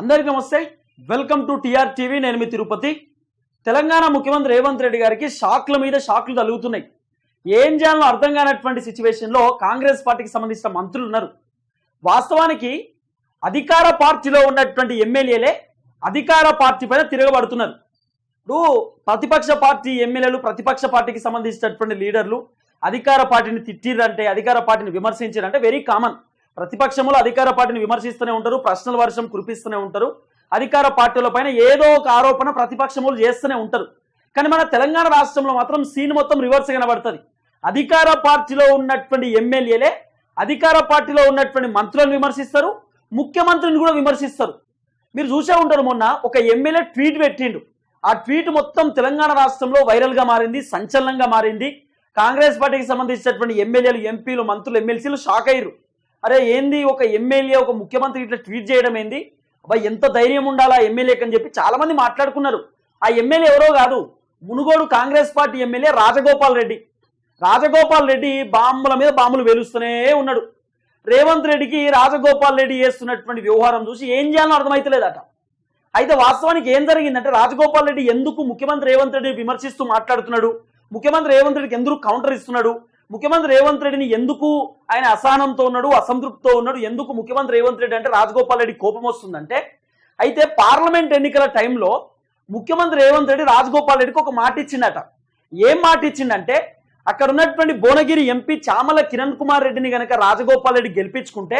అందరికీ నమస్తే. Welcome to TR TV. నేను మీ తిరుపతి. తెలంగాణ ముఖ్యమంత్రి రేవంత్ రెడ్డి గారికి షాక్ల మీద షాక్లు తలుగుతున్నాయి ఏం చేయాలో అర్థం కానటువంటి సిచ్యువేషన్లో కాంగ్రెస్ పార్టీకి సంబంధించిన మంత్రులు ఉన్నారు. వాస్తవానికి అధికార పార్టీలో ఉన్నటువంటి ఎమ్మెల్యేలే అధికార పార్టీ పైన తిరగబడుతున్నారు. ఇప్పుడు ప్రతిపక్ష పార్టీ ఎమ్మెల్యేలు ప్రతిపక్ష పార్టీకి సంబంధించినటువంటి లీడర్లు అధికార పార్టీని తిట్టిరంటే అధికార పార్టీని విమర్శించారంటే వెరీ కామన్ ప్రతిపక్షములు అధికార పార్టీని విమర్శిస్తూనే ఉంటారు ప్రశ్నల వర్షం కురిపిస్తూనే ఉంటారు అధికార పార్టీల పైన ఏదో ఒక ఆరోపణ ప్రతిపక్షములు చేస్తూనే ఉంటారు. కానీ మన తెలంగాణ రాష్ట్రంలో మాత్రం సీన్ మొత్తం రివర్స్ కనబడుతుంది. అధికార పార్టీలో ఉన్నటువంటి ఎమ్మెల్యేలే అధికార పార్టీలో ఉన్నటువంటి మంత్రులను విమర్శిస్తారు ముఖ్యమంత్రిని కూడా విమర్శిస్తారు. మీరు చూసే ఉంటారు మొన్న ఒక ఎమ్మెల్యే ట్వీట్ పెట్టిండు. ఆ ట్వీట్ మొత్తం తెలంగాణ రాష్ట్రంలో వైరల్గా మారింది సంచలనంగా మారింది. కాంగ్రెస్ పార్టీకి సంబంధించినటువంటి ఎమ్మెల్యేలు ఎంపీలు మంత్రులు ఎమ్మెల్సీలు షాక్ అయ్యారు అరే ఏంది ఒక ఎమ్మెల్యే ఒక ముఖ్యమంత్రి ఇట్లా ట్వీట్ చేయడం ఏంది? అబ్బాయి ఎంత ధైర్యం ఉండాలా ఎమ్మెల్యేకి అని చెప్పి చాలా మంది మాట్లాడుకున్నారు. ఆ ఎమ్మెల్యే ఎవరో కాదు మునుగోడు కాంగ్రెస్ పార్టీ ఎమ్మెల్యే రాజగోపాల్ రెడ్డి. రాజగోపాల్ రెడ్డి బాంబుల మీద బాంబులు వెలుస్తూనే ఉన్నాడు. రేవంత్ రెడ్డికి రాజగోపాల్ రెడ్డి చేస్తున్నటువంటి వ్యవహారం చూసి ఏం చేయాలని అర్థమైతలేదట. అయితే వాస్తవానికి ఏం జరిగిందంటే రాజగోపాల్ రెడ్డి ఎందుకు ముఖ్యమంత్రి రేవంత్ రెడ్డి విమర్శిస్తూ మాట్లాడుతున్నాడు? ముఖ్యమంత్రి రేవంత్ రెడ్డికి ఎందుకు కౌంటర్ ఇస్తున్నాడు? ముఖ్యమంత్రి రేవంత్ రెడ్డిని ఎందుకు ఆయన అసహనంతో ఉన్నాడు అసంతృప్తితో ఉన్నాడు ఎందుకు ముఖ్యమంత్రి రేవంత్ రెడ్డి అంటే రాజగోపాల్ రెడ్డి కోపం వస్తుందంటే అయితే పార్లమెంట్ ఎన్నికల టైంలో ముఖ్యమంత్రి రేవంత్ రెడ్డి రాజగోపాల్ రెడ్డికి ఒక మాట ఇచ్చిందట ఏం మాట ఇచ్చిందంటే అక్కడ ఉన్నటువంటి భువనగిరి ఎంపీ చామల కిరణ్ కుమార్ రెడ్డిని గనక రాజగోపాల్ రెడ్డి గెలిపించుకుంటే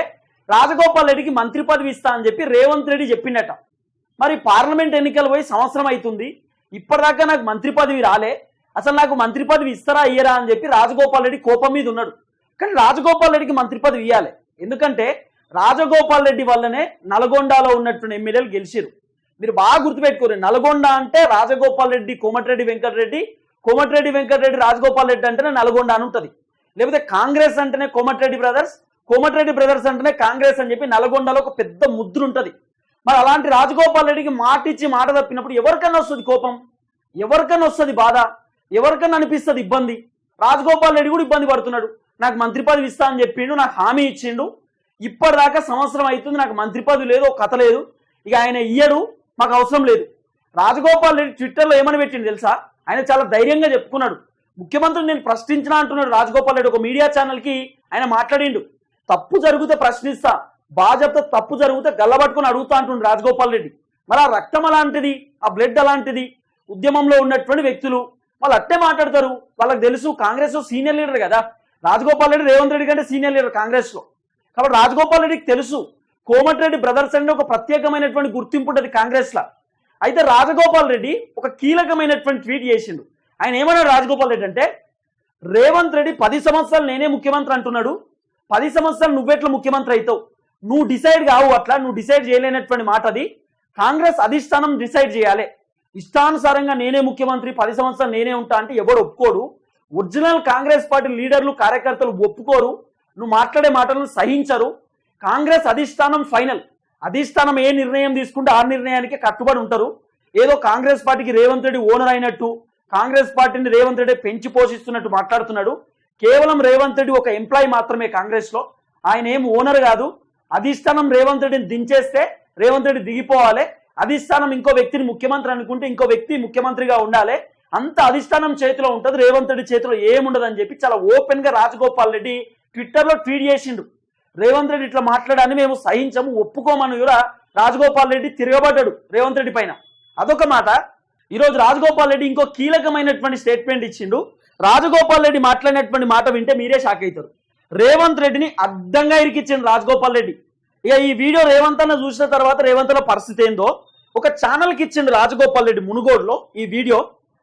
రాజగోపాల్ రెడ్డికి మంత్రి పదవి ఇస్తా అని చెప్పి రేవంత్ రెడ్డి చెప్పిండట. మరి పార్లమెంట్ ఎన్నికలు పోయి సంవత్సరం అవుతుంది ఇప్పటిదాకా నాకు మంత్రి పదవి రాలే అసలు నాకు మంత్రి పదవి ఇస్తారా ఇయ్యరా అని చెప్పి రాజగోపాల్ రెడ్డి కోపం మీద ఉన్నాడు. కానీ రాజగోపాల్ రెడ్డికి మంత్రి పదవి ఇవ్వాలి ఎందుకంటే రాజగోపాల్ రెడ్డి వల్లనే నల్గొండలో ఉన్నటువంటి ఎమ్మెల్యేలు గెలిచారు మీరు బాగా గుర్తుపెట్టుకోరు నల్గొండ అంటే రాజగోపాల్ రెడ్డి కోమటిరెడ్డి వెంకటరెడ్డి కోమటిరెడ్డి వెంకటరెడ్డి రాజగోపాల్ రెడ్డి అంటేనే నల్గొండ అని ఉంటుంది. లేకపోతే కాంగ్రెస్ అంటేనే కోమటిరెడ్డి బ్రదర్స్ కోమటిరెడ్డి బ్రదర్స్ అంటేనే కాంగ్రెస్ అని చెప్పి నల్గొండలో ఒక పెద్ద ముద్ర ఉంటుంది. మరి అలాంటి రాజగోపాల్ రెడ్డికి మాట ఇచ్చి మాట తప్పినప్పుడు ఎవరికన్నా వస్తుంది కోపం? ఎవరికన్నా వస్తుంది బాధ? ఎవరికన్నా అనిపిస్తుంది ఇబ్బంది? రాజగోపాల్ రెడ్డి కూడా ఇబ్బంది పడుతున్నాడు. నాకు మంత్రి పదవి ఇస్తా అని చెప్పిండు నాకు హామీ ఇచ్చిండు. ఇప్పటిదాకా సంవత్సరం అవుతుంది నాకు మంత్రి పదవి లేదు ఒక కథ లేదు. ఇక ఆయన ఇయ్యడు మాకు అవసరం లేదు. రాజగోపాల్ రెడ్డి ట్విట్టర్లో ఏమని పెట్టిండు తెలుసా? ఆయన చాలా ధైర్యంగా చెప్పుకున్నాడు. ముఖ్యమంత్రిని నేను ప్రశ్నించినా అంటున్నాడు రాజగోపాల్ రెడ్డి ఒక మీడియా ఛానల్కి ఆయన మాట్లాడిండు. తప్పు జరిగితే ప్రశ్నిస్తా బాధ్యత తప్పు జరిగితే గల్లబట్టుకుని అడుగుతా అంటుండు రాజగోపాల్ రెడ్డి. మరి ఆ రక్తం అలాంటిది ఆ బ్లడ్ అలాంటిది ఉద్యమంలో ఉన్నటువంటి వ్యక్తులు వాళ్ళు అట్టే మాట్లాడతారు. వాళ్ళకి తెలుసు కాంగ్రెస్ సీనియర్ లీడర్ కదా. రాజగోపాల్ రెడ్డి రేవంత్ రెడ్డి కంటే సీనియర్ లీడర్ కాంగ్రెస్లో. కాబట్టి రాజగోపాల్ రెడ్డికి తెలుసు. కోమటిరెడ్డి బ్రదర్స్ అంటే ఒక ప్రత్యేకమైనటువంటి గుర్తింపు ఉంటుంది కాంగ్రెస్ లా. అయితే రాజగోపాల్ రెడ్డి ఒక కీలకమైనటువంటి ట్వీట్ చేసిండు. ఆయన ఏమన్నాడు రాజగోపాల్ రెడ్డి అంటే రేవంత్ రెడ్డి పది సంవత్సరాలు నేనే ముఖ్యమంత్రి అంటున్నాడు. పది సంవత్సరాలు నువ్వెట్లా ముఖ్యమంత్రి అవుతావు నువ్వు డిసైడ్ కావు అట్లా నువ్వు డిసైడ్ చేయలేనటువంటి మాట అది కాంగ్రెస్ అధిష్టానం డిసైడ్ చేయాలి. ఇష్టానుసారంగా నేనే ముఖ్యమంత్రి పది సంవత్సరాలు నేనే ఉంటా అంటే ఎవడు ఒప్పుకోడు. ఒరిజినల్ కాంగ్రెస్ పార్టీ లీడర్లు కార్యకర్తలు ఒప్పుకోరు. నువ్వు మాట్లాడే మాటలను సహించరు. కాంగ్రెస్ అధిష్టానం ఫైనల్. అధిష్టానం ఏ నిర్ణయం తీసుకుంటే ఆ నిర్ణయానికి కట్టుబడి ఉంటారు. ఏదో కాంగ్రెస్ పార్టీకి రేవంత్ రెడ్డి ఓనర్ అయినట్టు కాంగ్రెస్ పార్టీని రేవంత్ రెడ్డి పెంచి పోషిస్తున్నట్టు మాట్లాడుతున్నాడు. కేవలం రేవంత్ రెడ్డి ఒక ఎంప్లాయీ మాత్రమే కాంగ్రెస్లో. ఆయన ఏం ఓనర్ కాదు. అధిష్టానం రేవంత్ రెడ్డిని దించేస్తే రేవంత్ రెడ్డి దిగిపోవాలి. అధిష్టానం ఇంకో వ్యక్తిని ముఖ్యమంత్రి అనుకుంటే ఇంకో వ్యక్తి ముఖ్యమంత్రిగా ఉండాలి. అంత అధిష్టానం చేతిలో ఉంటుంది. రేవంత్ రెడ్డి చేతిలో ఏముండదని చెప్పి చాలా ఓపెన్గా రాజగోపాల్ రెడ్డి ట్విట్టర్లో ట్వీట్ చేసిండు. రేవంత్ రెడ్డి ఇట్లా మాట్లాడాలని మేము సహించము ఒప్పుకోమని కూడా రాజగోపాల్ రెడ్డి తిరగబడ్డాడు రేవంత్ రెడ్డి పైన. అదొక మాట. ఈరోజు రాజగోపాల్ రెడ్డి ఇంకో కీలకమైనటువంటి స్టేట్మెంట్ ఇచ్చిండు. రాజగోపాల్ రెడ్డి మాట్లాడినటువంటి మాట వింటే మీరే షాక్ అవుతారు రేవంత్ రెడ్డిని అడ్డంగా ఇరికిచ్చిండు రాజగోపాల్ రెడ్డి. ఇక ఈ వీడియో రేవంత్ అన్న చూసిన తర్వాత రేవంత్ పరిస్థితి ఏందో ఒక ఛానల్కి ఇచ్చిండు రాజగోపాల్ రెడ్డి మునుగోడులో ఈ వీడియో.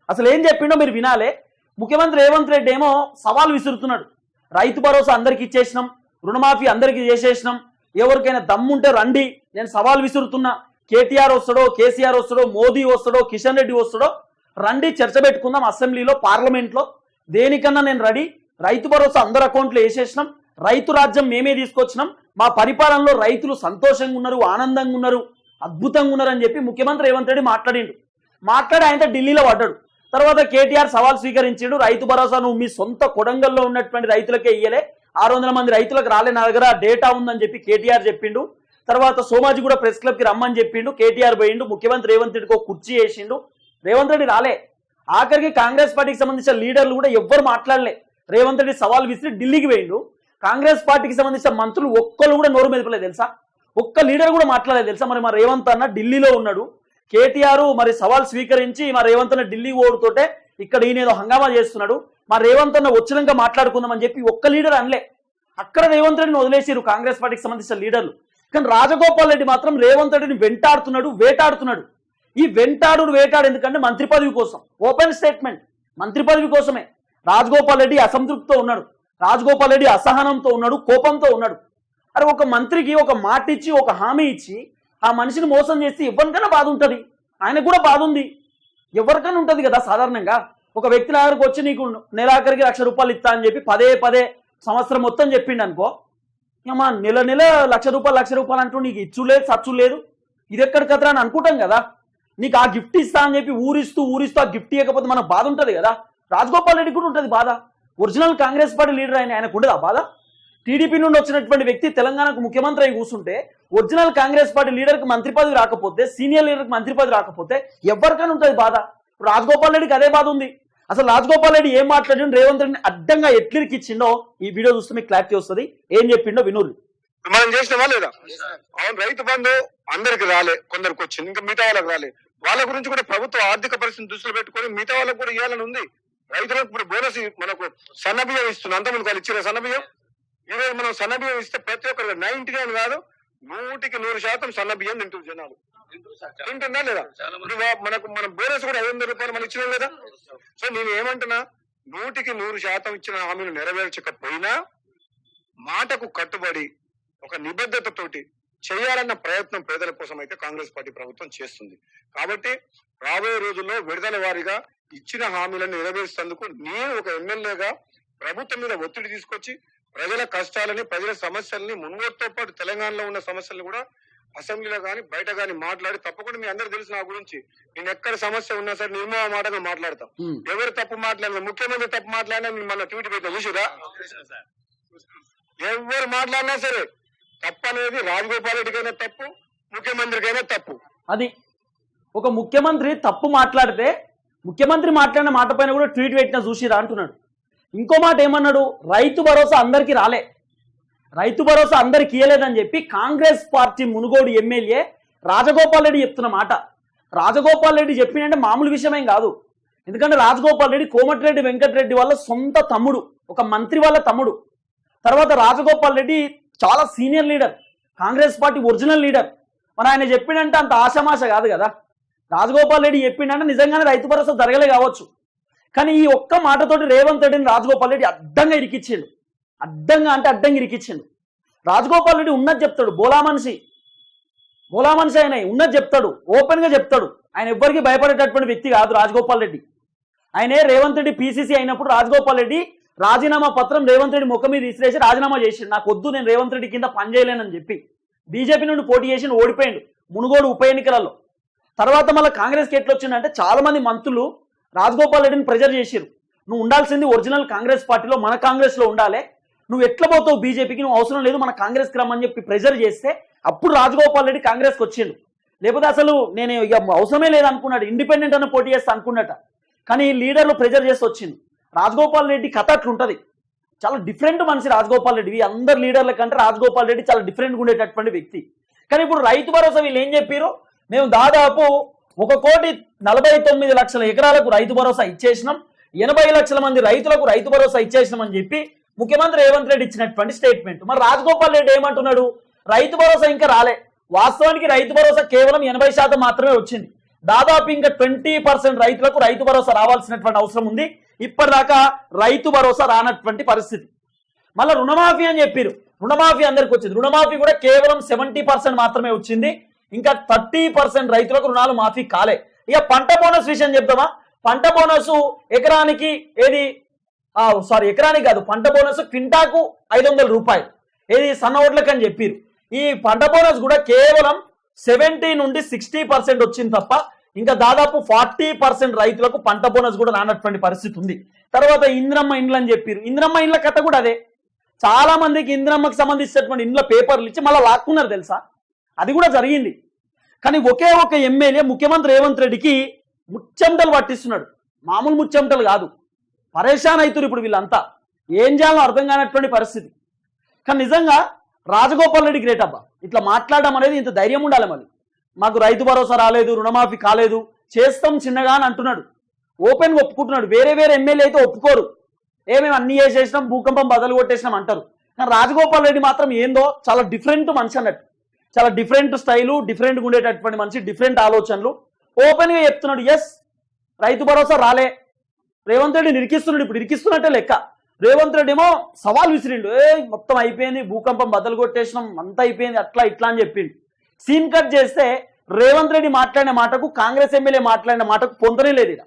అసలు ఏం చెప్పిండో మీరు వినాలే. ముఖ్యమంత్రి రేవంత్ రెడ్డి ఏమో సవాల్ విసురుతున్నాడు. రైతు భరోసా అందరికి ఇచ్చేసినాం రుణమాఫీ అందరికి చేసేసినాం ఎవరికైనా దమ్ముంటే రండి నేను సవాల్ విసురుతున్నా. కేటీఆర్ వస్తాడో కేసీఆర్ వస్తాడో మోదీ వస్తాడో కిషన్ రెడ్డి వస్తాడో రండి చర్చ పెట్టుకుందాం అసెంబ్లీలో పార్లమెంట్లో. దేనికన్నా నేను రెడీ. రైతు భరోసా అందరు అకౌంట్లో వేసేసినాం రైతు రాజ్యం మేమే తీసుకొచ్చినాం మా పరిపాలనలో రైతులు సంతోషంగా ఉన్నారు ఆనందంగా ఉన్నారు. అద్భుతంగా ఉన్నారని చెప్పి ముఖ్యమంత్రి రేవంత్ రెడ్డి మాట్లాడిండు. మాట్లాడి ఆయనతో ఢిల్లీలో పడ్డాడు. తర్వాత కేటీఆర్ సవాల్ స్వీకరించాడు రైతు భరోసా నువ్వు మీ సొంత కొడంగల్లో ఉన్నటువంటి రైతులకే ఇయ్యలే. ఆరు వందల మంది రైతులకు రాలే నా దగ్గర డేటా ఉందని చెప్పి కేటీఆర్ చెప్పిండు. తర్వాత సోమాజీ కూడా ప్రెస్ క్లబ్కి రమ్మని చెప్పిండు. కేటీఆర్ పోయిండు ముఖ్యమంత్రి రేవంత్ రెడ్డికి ఒక కుర్చీ వేసిండు. రేవంత్ రెడ్డి రాలే. ఆఖరికి కాంగ్రెస్ పార్టీకి సంబంధించిన లీడర్లు కూడా ఎవ్వరు మాట్లాడలే. రేవంత్ రెడ్డి సవాల్ విసిరి ఢిల్లీకి పోయిండు. కాంగ్రెస్ పార్టీకి సంబంధించిన మంత్రులు ఒక్కరు కూడా నోరు మెదపలేదు తెలుసా? ఒక్క లీడర్ కూడా మాట్లాడలేదు తెలుసా? మరి మా రేవంత్ అన్న ఢిల్లీలో ఉన్నాడు. కేటీఆర్ మరి సవాల్ స్వీకరించి మా రేవంత్ అన్న ఢిల్లీ ఓడుతోటే ఇక్కడ ఈయన ఏదో హంగామా చేస్తున్నాడు. మా రేవంత్ అన్న వచ్చినాక మాట్లాడుకుందామని చెప్పి ఒక్క లీడర్ అనలే. అక్కడ రేవంత్ రెడ్డిని వదిలేసారు కాంగ్రెస్ పార్టీకి సంబంధించిన లీడర్లు. కానీ రాజగోపాల్ రెడ్డి మాత్రం రేవంత్ రెడ్డిని వెంటాడుతున్నాడు వేటాడుతున్నాడు. ఈ వెంటాడు వేటాడు ఎందుకంటే మంత్రి పదవి కోసం. ఓపెన్ స్టేట్మెంట్ మంత్రి పదవి కోసమే. రాజగోపాల్ రెడ్డి అసంతృప్తితో ఉన్నాడు. రాజగోపాల్ రెడ్డి అసహనంతో ఉన్నాడు కోపంతో ఉన్నాడు. అరే ఒక మంత్రికి ఒక మాట ఇచ్చి ఒక హామీ ఇచ్చి ఆ మనిషిని మోసం చేస్తే ఎవరికైనా బాధ ఉంటుంది. ఆయనకు కూడా బాధ ఉంది. ఎవరికైనా ఉంటుంది కదా సాధారణంగా. ఒక వ్యక్తి నా దగ్గరకు వచ్చి నీకు నెలాఖరికి లక్ష రూపాయలు ఇస్తా అని చెప్పి పదే పదే సంవత్సరం మొత్తం చెప్పిండు అనుకో మా నెల నెల లక్ష రూపాయలు లక్ష రూపాయలు అంటూ నీకు ఇచ్చు లేదు సచ్చు లేదు? ఇది ఎక్కడ కదరా? అని అనుకుంటాం కదా. నీకు ఆ గిఫ్ట్ ఇస్తా అని చెప్పి ఊరిస్తూ ఊరిస్తూ ఆ గిఫ్ట్ ఇవ్వకపోతే మనకు బాధ ఉంటుంది కదా. రాజగోపాల్ రెడ్డి కూడా ఉంటుంది బాధ. ఒరిజినల్ కాంగ్రెస్ పార్టీ లీడర్ ఆయన ఆయనకు ఉండదు ఆ బాధ? టీడీపీ నుండి వచ్చినటువంటి వ్యక్తి తెలంగాణకు ముఖ్యమంత్రి అయి కూర్చుంటే ఒరిజినల్ కాంగ్రెస్ పార్టీ లీడర్కి మంత్రి పదవి రాకపోతే సీనియర్ లీడర్కి మంత్రి పదవి రాకపోతే ఎవరికైనా ఉంటుంది బాధ. ఇప్పుడు రాజగోపాల్ రెడ్డికి అదే బాధ ఉంది. అసలు రాజగోపాల్ రెడ్డి ఏం మాట్లాడిండు రేవంత్ రెడ్డిని అడ్డంగా ఎట్లిరికి ఇచ్చిండో ఈ వీడియో చూస్తే మీకు క్లారిటీ వస్తుంది. ఏం చెప్పిండో వినూరు. మనం చేసినామా లేదా? అవును రైతు బంధు అందరికి రాలే కొందరికి వచ్చింది ఇంకా మిగతా వాళ్ళకి రాలే. వాళ్ళ గురించి కూడా ప్రభుత్వ ఆర్థిక పరిస్థితిని దృష్టిలో పెట్టుకొని మిగతా వాళ్ళకి కూడా ఇవ్వాలని ఉంది. రైతులకు ఇప్పుడు బోనస్ మనకు సన్నబియ్యం ఇస్తుంది అంతమంది వాళ్ళు ఇచ్చిన సన్నబియ్యం? ఈరోజు మనం సన్నబియ్యం ఇస్తే ప్రతి ఒక్కరు నైన్టీ నైన్ కాదు నూటికి నూరు శాతం సన్నబియ్యం తింటారు జనాలు. తింటున్నా లేదా? మనకు మన బోనస్ కూడా ఐదు వందల రూపాయలు మనం ఇచ్చినాం లేదా సో నేను ఏమంటున్నా నూటికి నూరు శాతం ఇచ్చిన హామీలు నెరవేర్చకపోయినా మాటకు కట్టుబడి ఒక నిబద్ధతతోటి చేయాలన్న ప్రయత్నం పేదల కోసం అయితే కాంగ్రెస్ పార్టీ ప్రభుత్వం చేస్తుంది. కాబట్టి రాబోయే రోజుల్లో విడుదల వారీగా ఇచ్చిన హామీలను నెరవేర్చేందుకు నేను ఒక ఎమ్మెల్యేగా ప్రభుత్వం మీద ఒత్తిడి తీసుకొచ్చి ప్రజల కష్టాలని ప్రజల సమస్యల్ని మున్గోడుతో పాటు తెలంగాణలో ఉన్న సమస్యలను కూడా అసెంబ్లీలో కానీ బయట కానీ మాట్లాడి తప్పకుండా మీ అందరూ తెలుసు నా గురించి. నేను ఎక్కడ సమస్య ఉన్నా సరే నిర్మోహ మాటగా మాట్లాడతాం. ఎవరు తప్పు మాట్లాడినా ముఖ్యమంత్రి తప్పు మాట్లాడినా నేను మన ట్వీట్ పెట్టిన చూసిరా ఎవరు మాట్లాడినా సరే తప్పు అనేది రాజగోపాల్ రెడ్డికైనా తప్పు ముఖ్యమంత్రికైనా తప్పు. అది ఒక ముఖ్యమంత్రి తప్పు మాట్లాడితే ముఖ్యమంత్రి మాట్లాడిన మాట పైన కూడా ట్వీట్ పెట్టిన చూసిరా అంటున్నాడు. ఇంకో మాట ఏమన్నాడు? రైతు భరోసా అందరికీ రాలే. రైతు భరోసా అందరికి ఇయ్యలేదని చెప్పి కాంగ్రెస్ పార్టీ మునుగోడు ఎమ్మెల్యే రాజగోపాల్ రెడ్డి చెప్తున్న మాట. రాజగోపాల్ రెడ్డి చెప్పినంటే మామూలు విషయమేం కాదు. ఎందుకంటే రాజగోపాల్ రెడ్డి కోమటిరెడ్డి వెంకటరెడ్డి వాళ్ళ సొంత తమ్ముడు ఒక మంత్రి వాళ్ళ తమ్ముడు. తర్వాత రాజగోపాల్ రెడ్డి చాలా senior leader Congress party original leader. మరి ఆయన చెప్పిండంటే అంత ఆశమాష కాదు కదా. రాజగోపాల్ రెడ్డి చెప్పిండంటే నిజంగానే రైతు భరోసా జరగలే కావచ్చు. కానీ ఈ ఒక్క మాటతోటి రేవంత్ రెడ్డిని రాజగోపాల్ రెడ్డి అడ్డంగా ఇరికిచ్చిండు. అడ్డంగా అంటే అడ్డంగా ఇరికిచ్చిండు. రాజగోపాల్ రెడ్డి ఉన్నది చెప్తాడు. బోలా మనిషి. బోలా మనిషి ఆయన ఉన్నది చెప్తాడు. ఓపెన్గా చెప్తాడు. ఆయన ఎవ్వరికి భయపడేటటువంటి వ్యక్తి కాదు రాజగోపాల్ రెడ్డి. ఆయనే రేవంత్ రెడ్డి పీసీసీ అయినప్పుడు రాజగోపాల్ రెడ్డి రాజీనామా పత్రం రేవంత్ రెడ్డి ముఖం మీద ఇసిరేసి రాజీనామా చేసిండు. నాకు వద్దు నేను రేవంత్ రెడ్డి కింద పనిచేయలేనని చెప్పి. బీజేపీ నుండి పోటీ చేసి ఓడిపోయిండు మునుగోడు ఉప ఎన్నికలలో. తర్వాత మళ్ళీ కాంగ్రెస్కి ఎట్లా వచ్చిందంటే చాలా మంది మంత్రులు రాజగోపాల్ రెడ్డిని ప్రెజర్ చేసిరు నువ్వు ఉండాల్సింది ఒరిజినల్ కాంగ్రెస్ పార్టీలో మన కాంగ్రెస్లో ఉండాలి. నువ్వు ఎట్లా పోతావు బీజేపీకి? నువ్వు అవసరం లేదు మన కాంగ్రెస్కి రమ్మని చెప్పి ప్రెజర్ చేస్తే అప్పుడు రాజగోపాల్ రెడ్డి కాంగ్రెస్కి వచ్చిండు. లేకపోతే అసలు నేను ఇక అవసరమే లేదు అనుకున్నాడు ఇండిపెండెంట్ అని పోటీ చేస్తా అనుకున్నట. కానీ లీడర్లు ప్రెజర్ చేసి వచ్చింది రాజగోపాల్ రెడ్డి కథ అట్లుంటుంది. చాలా డిఫరెంట్ మనిషి రాజగోపాల్ రెడ్డి. అందరు లీడర్ల కంటే రాజగోపాల్ రెడ్డి చాలా డిఫరెంట్గా ఉండేటటువంటి వ్యక్తి. కానీ ఇప్పుడు రైతు భరోసా వీళ్ళు ఏం చెప్పారు మేము దాదాపు ఒక కోటి నలభై తొమ్మిది లక్షల ఎకరాలకు రైతు భరోసా ఇచ్చేసినాం. ఎనభై లక్షల మంది రైతులకు రైతు భరోసా ఇచ్చేసినాం అని చెప్పి ముఖ్యమంత్రి రేవంత్ రెడ్డి ఇచ్చినటువంటి స్టేట్మెంట్ మరి రాజగోపాల్ రెడ్డి ఏమంటున్నాడు? రైతు భరోసా ఇంకా రాలే. వాస్తవానికి రైతు భరోసా కేవలం ఎనభై శాతం మాత్రమే వచ్చింది. దాదాపు ఇంకా ట్వంటీ పర్సెంట్ రైతులకు రైతు భరోసా రావాల్సినటువంటి అవసరం ఉంది. ఇప్పటిదాకా రైతు భరోసా రానటువంటి పరిస్థితి. మళ్ళీ రుణమాఫీ అని చెప్పారు రుణమాఫీ అందరికి వచ్చింది. రుణమాఫీ కూడా కేవలం సెవెంటీ పర్సెంట్ మాత్రమే వచ్చింది. ఇంకా థర్టీ పర్సెంట్ రైతులకు రుణాలు మాఫీ కాలే. ఇక పంట బోనస్ విషయం చెప్తామా పంట బోనస్ ఎకరానికి ఏది? సారీ ఎకరానికి కాదు పంట బోనస్ క్వింటాకు ఐదు వందల రూపాయలు. ఏది? సన్న ఓట్లకు అని చెప్పారు ఈ పంట బోనస్ కూడా కేవలం సెవెంటీ నుండి సిక్స్టీ పర్సెంట్ వచ్చింది తప్ప ఇంకా దాదాపు ఫార్టీ పర్సెంట్ రైతులకు పంట బోనస్ కూడా రానటువంటి పరిస్థితి ఉంది. తర్వాత ఇంద్రమ్మ ఇండ్లు అని చెప్పారు ఇంద్రమ్మ ఇండ్ల కథ కూడా అదే. చాలా మందికి ఇంద్రమ్మకి సంబంధించినటువంటి ఇండ్ల పేపర్లు ఇచ్చి మళ్ళీ లాక్కున్నారు తెలుసా? అది కూడా జరిగింది. కానీ ఒకే ఒక ఎమ్మెల్యే ముఖ్యమంత్రి రేవంత్ రెడ్డికి ముచ్చెమటలు పట్టిస్తున్నాడు. మామూలు ముచ్చెమటలు కాదు. పరేషాన్ అవుతారు ఇప్పుడు వీళ్ళంతా. ఏం చేయాలో అర్థం కానటువంటి పరిస్థితి. కానీ నిజంగా రాజగోపాల్ రెడ్డి గ్రేట్ అబ్బా. ఇట్లా మాట్లాడడం అనేది ఇంత ధైర్యం ఉండాలి మరి. మాకు రైతు భరోసా రాలేదు రుణమాఫీ కాలేదు. చేస్తాం చిన్నగా అని అంటున్నాడు. ఓపెన్గా ఒప్పుకుంటున్నాడు. వేరే వేరే ఎమ్మెల్యే అయితే ఒప్పుకోరు. ఏమేమి అన్ని చేసేసినాం భూకంపం బదలు కొట్టేసినాం అంటారు. కానీ రాజగోపాల్ రెడ్డి మాత్రం ఏందో చాలా డిఫరెంట్ మనిషి అన్నట్టు. చాలా డిఫరెంట్ స్టైలు డిఫరెంట్గా ఉండేటటువంటి మనిషి డిఫరెంట్ ఆలోచనలు. ఓపెన్గా చెప్తున్నాడు ఎస్ రైతు భరోసా రాలే. రేవంత్ రెడ్డి నిరికిస్తున్నాడు ఇప్పుడు నిరికిస్తున్నట్టే లెక్క. రేవంత్ రెడ్డి ఏమో సవాల్ విసిరిండు ఏ మొత్తం అయిపోయింది భూకంపం బదలు కొట్టేసినాం అంతా అయిపోయింది అట్లా ఇట్లా అని చెప్పిండు. సీన్ కట్ చేస్తే రేవంత్ రెడ్డి మాట్లాడిన మాటకు కాంగ్రెస్ ఎమ్మెల్యే మాట్లాడిన మాటకు పొందనే లేదు ఇక.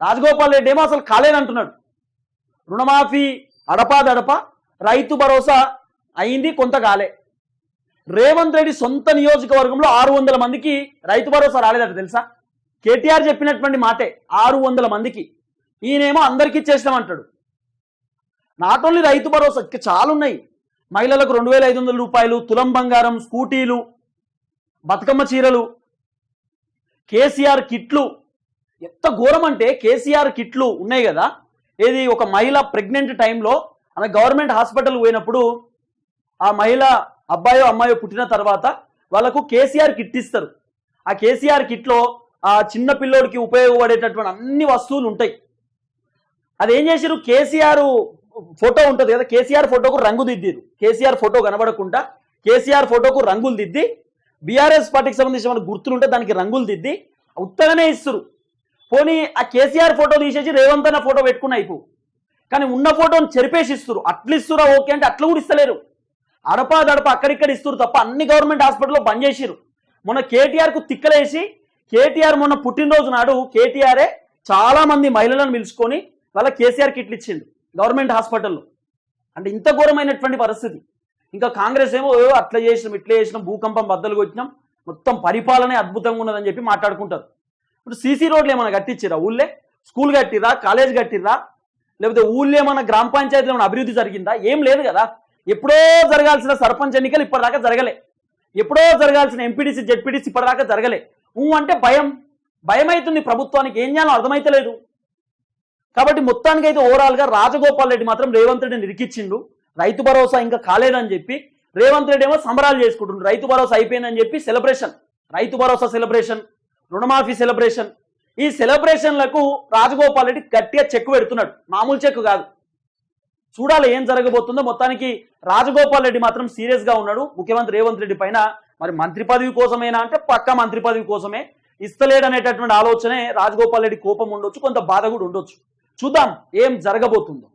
రాజగోపాల్ రెడ్డి ఏమో అసలు కాలేదంటున్నాడు రుణమాఫీ అడపాదడప రైతు భరోసా అయింది కొంత కాలే. రేవంత్ రెడ్డి సొంత నియోజకవర్గంలో ఆరు వందల మందికి రైతు భరోసా రాలేదట తెలుసా? కేటీఆర్ చెప్పినటువంటి మాటే ఆరు వందల మందికి. ఈయనేమో అందరికీ ఇచ్చేసినామంటాడు నాట్ ఓన్లీ రైతు భరోసా ఇంకా చాలా ఉన్నాయి మహిళలకు రెండు వేల ఐదు వందల రూపాయలు తులం బంగారం స్కూటీలు బతుకమ్మ చీరలు కేసీఆర్ కిట్లు. ఎంత ఘోరం అంటే కేసీఆర్ కిట్లు ఉన్నాయి కదా? ఏది ఒక మహిళ ప్రెగ్నెంట్ టైంలో ఆమె గవర్నమెంట్ హాస్పిటల్ పోయినప్పుడు ఆ మహిళ అబ్బాయో అమ్మాయో పుట్టిన తర్వాత వాళ్ళకు కేసీఆర్ కిట్ ఇస్తారు. ఆ కేసీఆర్ కిట్లో ఆ చిన్న పిల్లోడికి ఉపయోగపడేటటువంటి అన్ని వస్తువులు ఉంటాయి. అది ఏం చేశారు కేసీఆర్ ఫోటో ఉంటుంది కదా కేసీఆర్ ఫోటోకు రంగు దిద్దిరు కేసీఆర్ ఫోటో కనబడకుండా కేసీఆర్ ఫోటోకు రంగులు దిద్ది బీఆర్ఎస్ పార్టీకి సంబంధించిన మన గుర్తులుంటే దానికి రంగులు దిద్ది ఉత్తగానే ఇస్తారు పోనీ ఆ కేసీఆర్ ఫోటో తీసేసి రేవంత్ అన్న ఫోటో పెట్టుకున్న అయిపో. కానీ ఉన్న ఫోటోని చెరిపేసి ఇస్తారు అట్లా ఇస్తురా ఓకే అంటే అట్లా కూడా ఇస్తలేరు. అడపాదడప అక్కడిక్కడ ఇస్తారు తప్ప అన్ని గవర్నమెంట్ హాస్పిటల్లో బంద్ చేసిరు మొన్న కేటీఆర్కు తిక్కలేసి కేటీఆర్ మొన్న పుట్టినరోజు నాడు కేటీఆరే చాలామంది మహిళలను పిలుచుకొని వాళ్ళ కేసీఆర్ కిట్లు ఇచ్చిండు గవర్నమెంట్ హాస్పిటల్లో. అంటే ఇంత ఘోరమైనటువంటి పరిస్థితి. ఇంకా కాంగ్రెస్ ఏమో అట్లా చేసినాం ఇట్లా చేసినాం భూకంపం బద్దలు కొట్టినాం మొత్తం పరిపాలనే అద్భుతంగా ఉన్నదని చెప్పి మాట్లాడుకుంటారు. ఇప్పుడు సీసీ రోడ్లు ఏమైనా కట్టించిరా ఊళ్ళే? స్కూల్ కట్టిరా కాలేజ్ కట్టిరా లేకపోతే ఊళ్ళో ఏమైనా గ్రామ పంచాయతీలో ఏమైనా అభివృద్ధి జరిగిందా? ఏం లేదు కదా. ఎప్పుడో జరగాల్సిన సర్పంచ్ ఎన్నికలు ఇప్పటిదాకా జరగలే. ఎప్పుడో జరగాల్సిన ఎంపీడీసీ జెడ్పీటీసీ ఇప్పటిదాకా జరగలే. ఊ అంటే భయం. భయం అవుతుంది ప్రభుత్వానికి. ఏం చేయాలో అర్థమైతలేదు కాబట్టి మొత్తానికైతే ఓవరాల్గా రాజగోపాల్ రెడ్డి మాత్రం రేవంత్ రెడ్డిని ఇరికిచ్చిండు రైతు భరోసా ఇంకా కాలేదని చెప్పి రేవంత్ రెడ్డి ఏమో సంబరాలు చేసుకుంటుండ్రు రైతు భరోసా అయిపోయిందని చెప్పి సెలబ్రేషన్. రైతు భరోసా సెలబ్రేషన్ రుణమాఫీ సెలబ్రేషన్. ఈ సెలబ్రేషన్లకు రాజగోపాల్ రెడ్డి గట్టిగా చెక్ పెడుతున్నాడు. మామూలు చెక్ కాదు. చూడాలి ఏం జరగబోతుందో. మొత్తానికి రాజగోపాల్ రెడ్డి మాత్రం సీరియస్గా ఉన్నాడు. ముఖ్యమంత్రి రేవంత్ రెడ్డి పైన మరి మంత్రి పదవి కోసమేనా అంటే పక్క మంత్రి పదవి కోసమే. ఇస్తలేడనేటటువంటి ఆలోచనే రాజగోపాల్ రెడ్డి కోపం ఉండొచ్చు కొంత బాధ కూడా ఉండొచ్చు. చూద్దాం ఏం జరగబోతుందో.